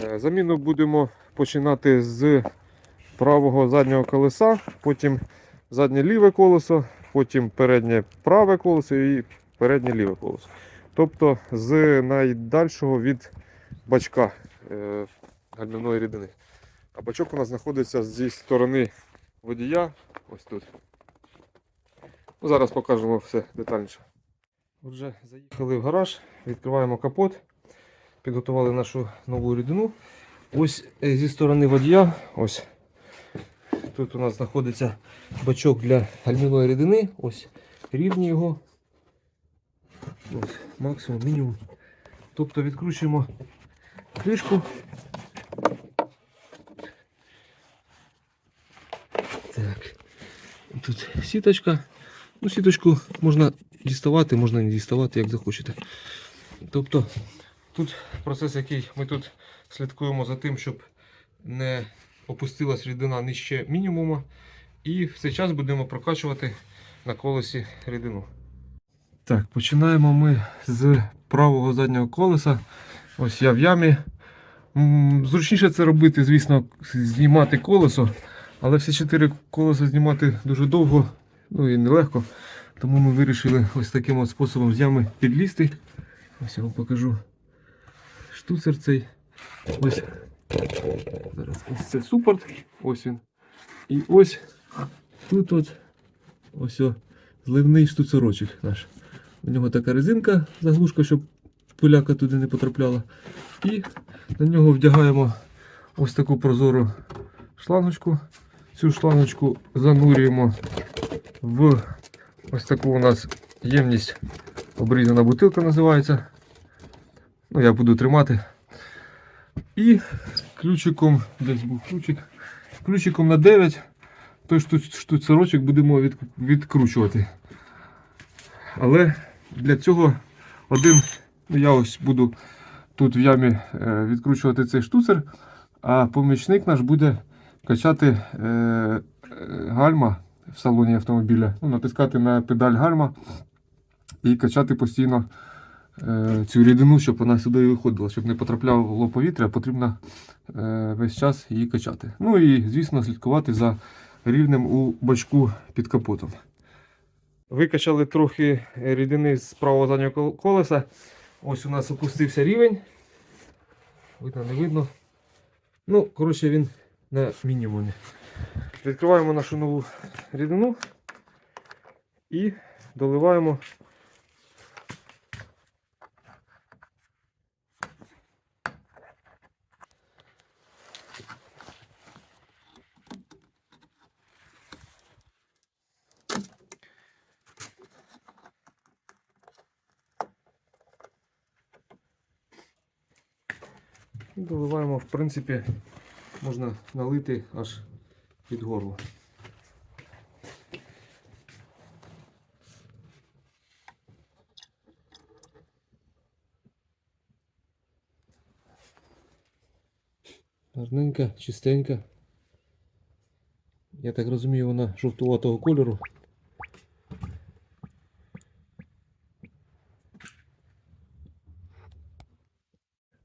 Е, Заміну будемо починати з правого заднього колеса, потім заднє ліве колесо, потім переднє праве колесо і переднє ліве колесо. Тобто з найдальшого від бачка е, гальмівної рідини. А бачок у нас знаходиться зі сторони водія. Ось тут. Ну, зараз покажемо все детальніше. Отже, заїхали в гараж, відкриваємо капот, підготували нашу нову рідину. Ось е, зі сторони водія, ось тут у нас знаходиться бачок для гальмівної рідини. Ось рівні його. Ось, максимум, мінімум. Тобто відкручуємо кришку. Так. Тут сіточка. Ну, сіточку можна діставати, можна не діставати, як захочете. Тобто тут процес, який ми тут слідкуємо за тим, щоб не опустилась рідина нижче мінімуму. І в цей час будемо прокачувати на колесі рідину. Так, починаємо ми з правого заднього колеса. Ось я в ямі. Зручніше це робити, звісно, знімати колесо, але всі чотири колеса знімати дуже довго, ну і нелегко. Тому ми вирішили ось таким от способом з ями підлізти. Ось я вам покажу штуцер цей. Ось. Зараз ось це супорт. Ось він. І ось тут от ось о, зливний штуцерочок наш. У нього така резинка, заглушка, щоб пиляка туди не потрапляла. І на нього вдягаємо ось таку прозору шлангочку. Цю шлангочку занурюємо в ось таку у нас ємність. Обрізана бутилка називається. Ну, я буду тримати. І ключиком, десь був ключик, ключиком на 9 той шту- штуцерочок будемо від, відкручувати. Але для цього один, ну я ось буду тут в ямі е, відкручувати цей штуцер, а помічник наш буде качати е, гальма в салоні автомобіля, ну, натискати на педаль гальма і качати постійно цю рідину, щоб вона сюди виходила, щоб не потрапляло повітря, потрібно е, весь час її качати. Ну і, звісно, слідкувати за рівнем у бачку під капотом. Викачали трохи рідини з правого заднього колеса. Ось у нас опустився рівень. Видно, не видно. Ну, коротше, він на мінімумі. Відкриваємо нашу нову рідину і доливаємо. Доливаємо, в принципі, можна налити аж під горло. Гарненька, чистенька. Я так розумію, вона жовтуватого кольору.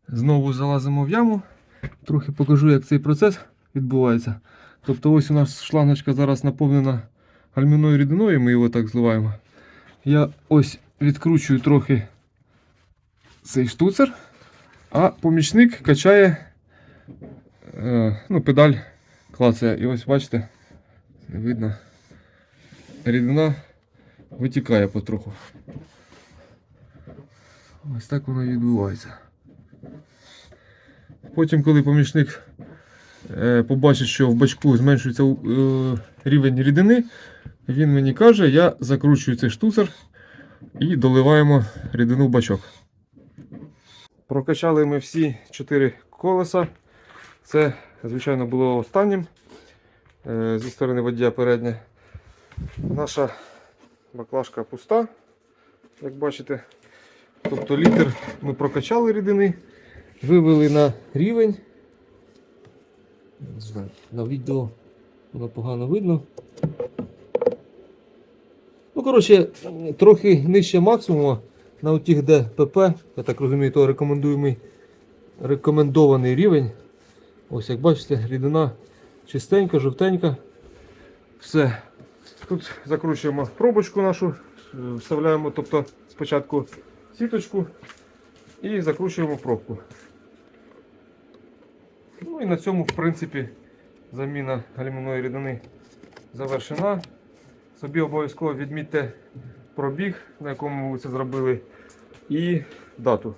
Знову залазимо в яму. Трохи покажу, як цей процес відбувається. Тобто ось у нас шлангочка зараз наповнена гальмівною рідиною, ми його так зливаємо. Я ось відкручую трохи цей штуцер, а помічник качає е, ну, педаль клацає. І ось бачите, видно, рідина витікає потроху. Ось так воно і відбувається. Потім, коли помічник е, побачить, що в бачку зменшується е, рівень рідини, він мені каже, я закручую цей штуцер і доливаємо рідину в бачок. Прокачали ми всі 4 колеса. Це, звичайно, було останнім е, зі сторони водія переднє. Наша баклажка пуста, як бачите. Тобто літр ми прокачали рідини, вивели на рівень. Не знаю, на відео воно погано видно. Ну, коротше, трохи нижче максимуму на тих, де ПП, я так розумію, то рекомендуємий рекомендований рівень. Ось як бачите, рідина чистенька, жовтенька. Все. Тут закручуємо пробочку нашу, вставляємо тобто, спочатку сіточку і закручуємо пробку. Ну і на цьому, в принципі, заміна алюмінової рідини завершена. Собі обов'язково відмітьте пробіг, на якому ви це зробили, і дату.